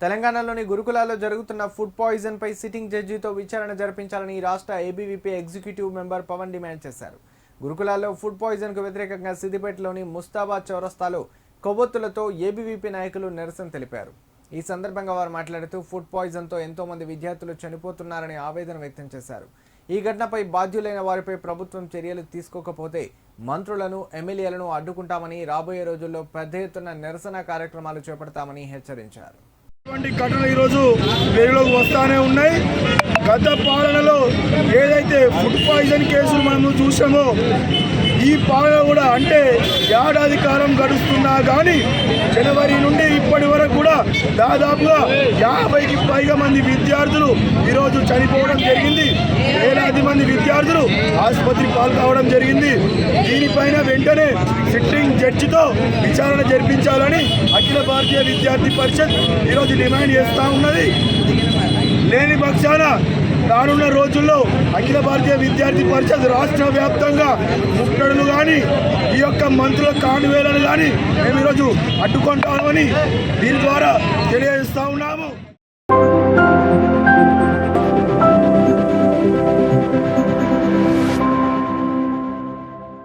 తెలంగాణలోని గురుకులాల్లో జరుగుతున్న ఫుడ్ పాయిజన్ పై సిట్టింగ్ జడ్జితో విచారణ జరిపించాలని రాష్ట్ర ABVP executive member Pavan demand చేశారు. గురుకులాల్లో ఫుడ్ పాయిజన్కు వ్యతిరేకంగా సిద్దిపేటలోని ముస్తాబాద్ చౌరస్తాలో కొవ్వొత్తులతో ఏబీవీపీ నాయకులు నిరసన తెలిపారు. ఈ సందర్భంగా వారు మాట్లాడుతూ ఫుడ్ పాయిజన్తో ఎంతో మంది విద్యార్థులు చనిపోతున్నారని ఆవేదన వ్యక్తం చేశారు. ఈ ఘటనపై బాధ్యులైన వారిపై ప్రభుత్వం చర్యలు తీసుకోకపోతే మంత్రులను ఎమ్మెల్యేలను అడ్డుకుంటామని రాబోయే రోజుల్లో పెద్ద ఎత్తున నిరసన కార్యక్రమాలు చేపడతామని హెచ్చరించారు. ఇటువంటి ఘటనలు ఈరోజు వెలుగులోకి వస్తానే ఉన్నాయి. గత పాలనలో ఏదైతే ఫుడ్ పాయిజన్ కేసులు మనం చూసామో ఈ పాలన కూడా అంటే ఏడాది కాలం గడుస్తున్నా కానీ జనవరి నుండి ఇప్పటి వరకు కూడా దాదాపుగా యాభైకి పైగా మంది విద్యార్థులు ఈరోజు చనిపోవడం జరిగింది. మంది విద్యార్థులు ఆసుపత్రి పాలు కావడం జరిగింది. దీనిపైన వెంటనే సిట్టింగ్ జడ్జితో విచారణ జరిపించాలని అఖిల భారతీయ విద్యార్థి పరిషత్ ఈరోజు డిమాండ్ చేస్తూ ఉన్నది. లేని పక్షాన రానున్న రోజుల్లో అఖిల భారతీయ విద్యార్థి పరిషత్ రాష్ట్ర వ్యాప్తంగా ముక్కడులు కానీ ఈ యొక్క మంత్రుల కానువేలను కానీ మేము ఈరోజు అడ్డుకుంటామని దీని ద్వారా తెలియజేస్తాం